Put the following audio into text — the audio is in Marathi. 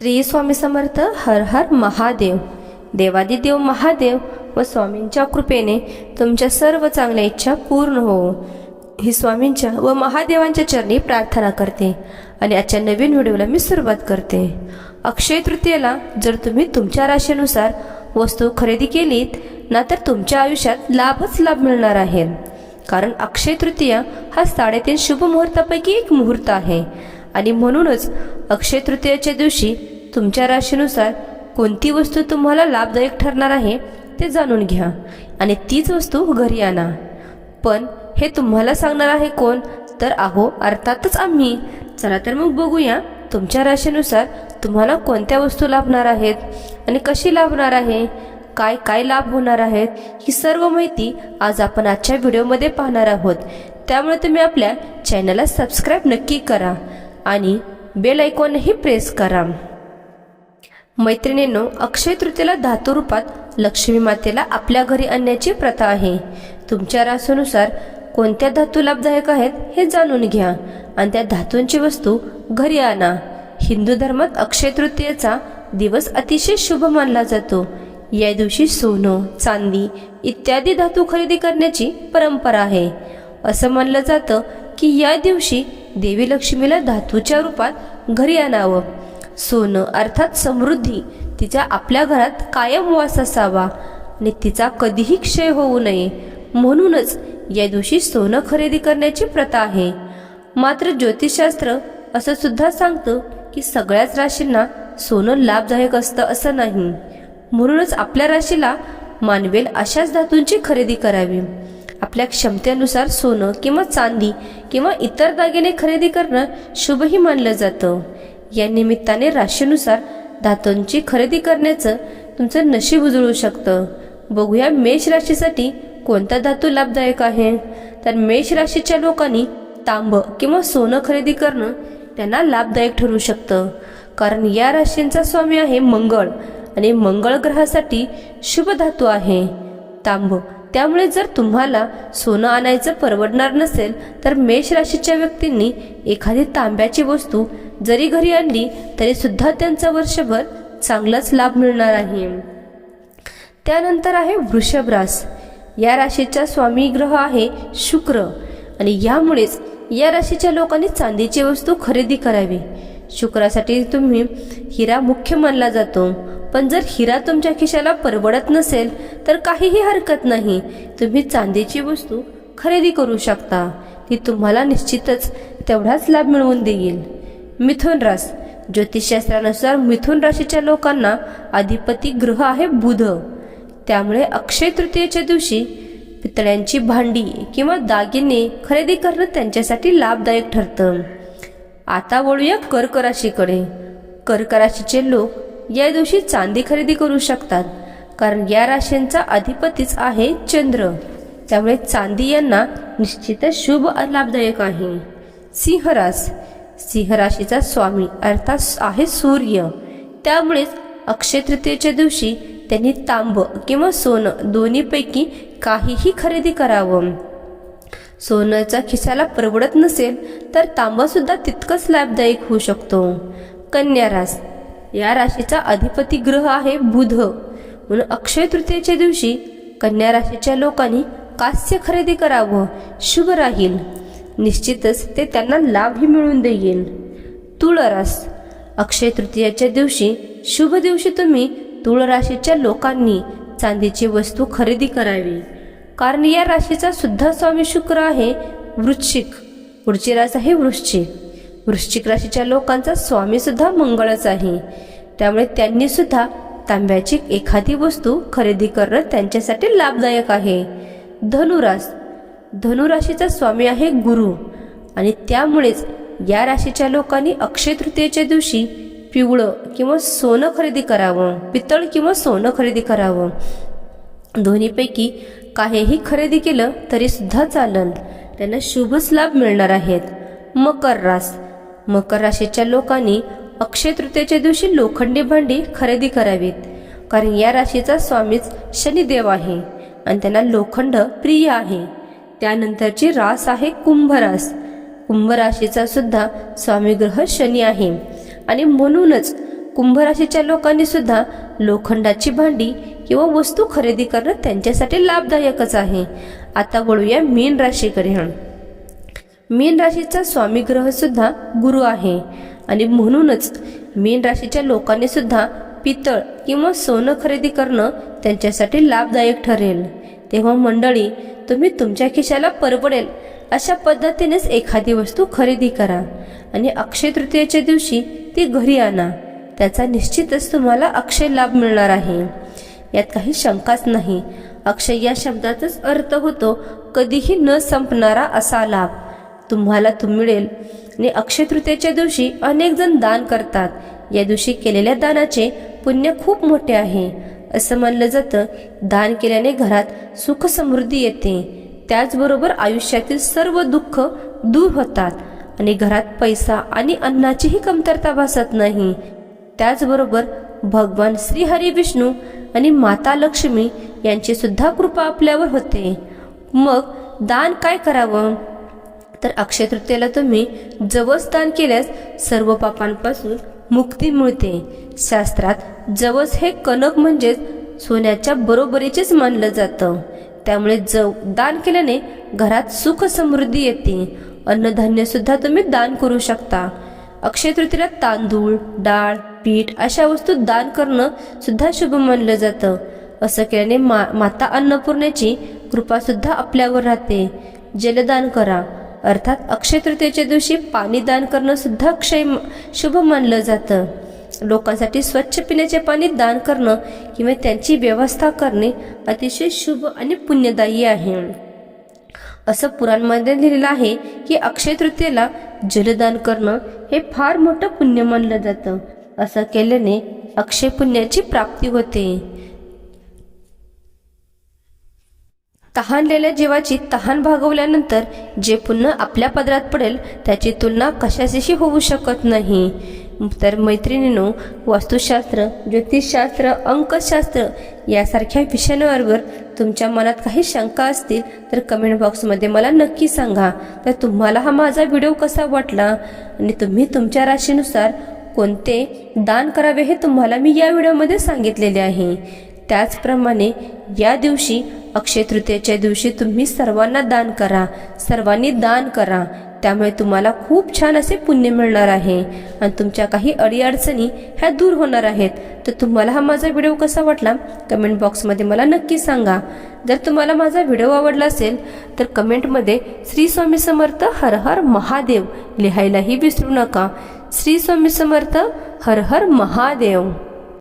श्री स्वामी समर्थ हर हर महादेव. देवादिदेव महादेव व स्वामींच्या कृपेने तुमच्या सर्व चांगल्या इच्छा पूर्ण हो. ही स्वामींच्या व महादेवांच्या चरणी प्रार्थना करते आणि आजच्या नवीन व्हिडिओला मी सुरुवात करते. अक्षय तृतीयेला जर तुम्ही तुमच्या राशीनुसार वस्तू खरेदी केलीत ना तर तुमच्या आयुष्यात लाभच लाभ मिळणार आहे. कारण अक्षय तृतीया हा साडेतीन शुभ मुहूर्तापैकी एक मुहूर्त आहे. आणि म्हणूनच अक्षय तृतीयाच्या दिवशी तुमच्या राशीनुसार कोणती वस्तू तुम्हाला लाभदायक ठरणार आहे ते जाणून घ्या आणि तीच वस्तू घरी आणा. पण हे तुम्हाला सांगणार आहे कोण? तर आहो अर्थातच आम्ही. चला तर मग बघूया तुमच्या राशीनुसार तुम्हाला कोणत्या वस्तू लाभणार आहेत आणि कशी लाभणार आहे? काय काय लाभ होणार आहेत? ही सर्व माहिती आज आपण आजच्या व्हिडिओमध्ये पाहणार आहोत. त्यामुळे तुम्ही आपल्या चॅनलला सबस्क्राईब नक्की करा. आणि बेल ऐकॉनही प्रेस करा. मैत्रिणींनो अक्षय तृतीयेला धातू रूपात लक्ष्मी मातेला आपल्या घरी आणण्याची प्रथा आहे. तुमच्या राशीनुसार कोणत्या धातू लाभदायक आहेत हे जाणून घ्या आणि त्या धातूंची वस्तू घरी आणा. हिंदू धर्मात अक्षय तृतीयेचा दिवस अतिशय शुभ मानला जातो. या दिवशी सोनं चांदी इत्यादी धातू खरेदी करण्याची परंपरा आहे. असं मानलं जातं की या दिवशी देवी लक्ष्मीला धातूच्या रूपात घरी आणावं. सोनं अर्थात समृद्धी तिच्या आपल्या घरात कायम वास असावा आणि तिचा कधीही क्षय होऊ नये. म्हणूनच या दिवशी सोनं खरेदी करण्याची प्रथा आहे. मात्र ज्योतिषशास्त्र असं सुद्धा सांगतं की सगळ्याच राशींना सोनं लाभदायक असतं असं नाही. म्हणूनच आपल्या राशीला मानवेल अशाच धातूंची खरेदी करावी. आपल्या क्षमतेनुसार सोनं किंवा चांदी किंवा इतर दागिने खरेदी करणं शुभही मानलं जातं. या निमित्ताने राशीनुसार धातूंची खरेदी करण्याचं तुमचं नशीब उजळू शकतं. बघूया मेष राशीसाठी कोणता धातू लाभदायक आहे? तर मेष राशीच्या लोकांनी तांब किंवा सोनं खरेदी करणं त्यांना लाभदायक ठरू शकतं. कारण या राशींचा स्वामी आहे मंगळ आणि मंगळ ग्रहासाठी शुभ धातू आहे. तांब त्यामुळे जर तुम्हाला सोनं आणायचं परवडणार नसेल तर मेष राशीच्या व्यक्तींनी एखादी तांब्याची वस्तू जरी घरी आणली तरी सुद्धा त्यांचा वर्षभर चांगलाच लाभ मिळणार आहे. त्यानंतर आहे वृषभ रास या राशीचा स्वामी ग्रह आहे शुक्र. आणि यामुळेच या राशीच्या लोकांनी चांदीची वस्तू खरेदी करावी. शुक्रासाठी तुम्ही हिरा मुख्य मानला जातो. पण जर हिरा तुमच्या खिशाला परवडत नसेल तर काहीही हरकत नाही. तुम्ही चांदीची वस्तू खरेदी करू शकता. ती तुम्हाला निश्चितच तेवढाच लाभ मिळवून देईल. मिथुन रास. ज्योतिषशास्त्रानुसार मिथुन राशीच्या लोकांना अधिपती ग्रह आहे बुध. त्यामुळे अक्षय तृतीयेच्या दिवशी पितळ्यांची भांडी किंवा दागिने खरेदी करणं त्यांच्यासाठी लाभदायक ठरतं. आता वळूया कर्क राशीकडे. कर्क राशीचे लोक या दिवशी चांदी खरेदी करू शकतात. कारण या राशींचा अधिपतीच आहे चंद्र. त्यामुळे चांदी यांना निश्चितच शुभ लाभदायक आहे. सिंहरास सिंह राशीचा स्वामी अर्थात आहे सूर्य. त्यामुळेच अक्षय तृतीयेच्या दिवशी त्यांनी तांब किंवा सोनं दोन्हीपैकी काहीही खरेदी करावं. सोन्याचा खिशाला परवडत नसेल तर तांबासुद्धा तितकंच लाभदायक होऊ शकतो. कन्या रास. या राशीचा अधिपती ग्रह आहे बुध. म्हणून अक्षय तृतीयेच्या दिवशी कन्या राशीच्या लोकांनी कास्य खरेदी करावं शुभ राहील. निश्चितच ते त्यांना लाभही मिळून देईल. तुळरास अक्षय तृतीयाच्या दिवशी शुभ दिवशी तुम्ही तुळ राशीच्या लोकांनी चांदीची वस्तू खरेदी करावी. कारण या राशीचा सुद्धा स्वामी शुक्र आहे वृश्चिक. पुढची रास आहे वृश्चिक. वृश्चिक राशीच्या लोकांचा स्वामी सुद्धा मंगळच आहे. त्यामुळे त्यांनी सुद्धा तांब्याची एखादी वस्तू खरेदी करणं त्यांच्यासाठी लाभदायक आहे. धनुरास. धनुराशीचा स्वामी आहे गुरु. आणि त्यामुळेच या राशीच्या लोकांनी अक्षय तृतीयेच्या दिवशी पिवळं किंवा सोनं खरेदी करावं पितळ किंवा सोनं खरेदी करावं. दोन्हीपैकी काहीही खरेदी केलं तरीसुद्धा चालन. त्यांना शुभच लाभ मिळणार आहेत. मकर रास. मकर राशीच्या लोकांनी अक्षय तृतीयेच्या दिवशी लोखंडी भांडी खरेदी करावीत. कारण या राशीचा स्वामीच शनिदेव आहे आणि त्यांना लोखंड प्रिय आहे. त्यानंतरची रास आहे कुंभ रास. कुंभ राशीचा सुद्धा स्वामी ग्रह शनी आहे. आणि म्हणूनच कुंभ राशीच्या लोकांनी सुद्धा लोखंडाची भांडी किंवा वस्तू खरेदी करणं त्यांच्यासाठी लाभदायकच आहे. आता वळूया मीन राशीकडे. मीन राशीचा स्वामी ग्रह सुद्धा गुरु आहे. आणि म्हणूनच मीन राशीच्या लोकांनी सुद्धा पितळ किंवा सोनं खरेदी करणं त्यांच्यासाठी लाभदायक ठरेल. तेव्हा मंडळी तुम्ही तुमच्या खिशाला परवडेल अशा पद्धतीनेच एखादी वस्तू खरेदी करा आणि अक्षय तृतीयेच्या दिवशी ती घरी आणा. त्याचा निश्चितच तुम्हाला अक्षय लाभ मिळणार आहे. यात काही शंकाच नाही. अक्षय या शब्दाचाच अर्थ होतो कधीही न संपणारा असा लाभ. तुम्हाला तो मिळेल. आणि अक्षय तृतीयेच्या दिवशी अनेक जण दान करतात. या दिवशी केलेल्या दानाचे पुण्य खूप मोठे आहे. असं मानलं जातं दान केल्याने घरात सुख समृद्धी येते. त्याचबरोबर आयुष्यातील सर्व दुःख दूर होतात. आणि घरात पैसा आणि अन्नाचीही कमतरता भासत नाही. त्याचबरोबर भगवान श्री हरी विष्णू आणि माता लक्ष्मी यांची सुद्धा कृपा आपल्यावर होते. मग दान काय करावं? तर अक्षय तृतीयेला तुम्ही जवस दान केल्यास सर्व पापांपासून मुक्ती मिळते. शास्त्रात जवस हे कनक म्हणजेच सोन्याच्या बरोबरीचेच मानलं जातं. त्यामुळे जव दान केल्याने घरात सुख समृद्धी येते. अन्नधान्य सुद्धा तुम्ही दान करू शकता. अक्षय तृतीयेला तांदूळ डाळ पीठ अशा वस्तू दान करणं सुद्धा शुभ मानलं जातं. असं केल्याने मा माता अन्नपूर्णेची कृपा सुद्धा आपल्यावर राहते. जलदान करा. अर्थात अक्षय तृतीयेच्या दिवशी पाणी दान करणं सुद्धा अक्षय शुभ मानलं जातं. लोकांसाठी स्वच्छ पिण्याचे पाणी दान करणं किंवा त्यांची व्यवस्था करणे अतिशय शुभ आणि पुण्यदायी आहे. असं पुराणमध्ये लिहिलेलं आहे की अक्षय तृतीयेला जलदान करणं हे फार मोठं पुण्य मानलं जातं. असं केल्याने अक्षय पुण्याची प्राप्ती होते. तहानलेल्या जीवाची तहान भागवल्यानंतर जे पुन्हा आपल्या पदरात पडेल त्याची तुलना कशाशीही होऊ शकत नाही? तर मैत्रिणीनो वास्तुशास्त्र ज्योतिषशास्त्र अंकशास्त्र यासारख्या विषयांवर तुमच्या मनात काही शंका असतील तर कमेंट बॉक्समध्ये मला नक्की सांगा. तर तुम्हाला हा माझा व्हिडिओ कसा वाटला? आणि तुम्ही तुमच्या राशीनुसार कोणते दान करावे हे तुम्हाला मी या व्हिडिओमध्ये सांगितलेले आहे. त्याचप्रमाणे या दिवशी अक्षय तृतीयेच्या दिवशी तुम्ही सर्वांना दान करा. सर्वांनी दान करा. त्यामुळे तुम्हाला खूप छान असे पुण्य मिळणार आहे. आणि तुमच्या काही अडीअडचणी ह्या दूर होणार आहेत. तर तुम्हाला हा माझा व्हिडिओ कसा वाटला? कमेंट बॉक्समध्ये मला नक्की सांगा. जर तुम्हाला माझा व्हिडिओ आवडला असेल तर कमेंटमध्ये श्री स्वामी समर्थ हर हर महादेव लिहायलाही विसरू नका. श्री स्वामी समर्थ हर हर महादेव.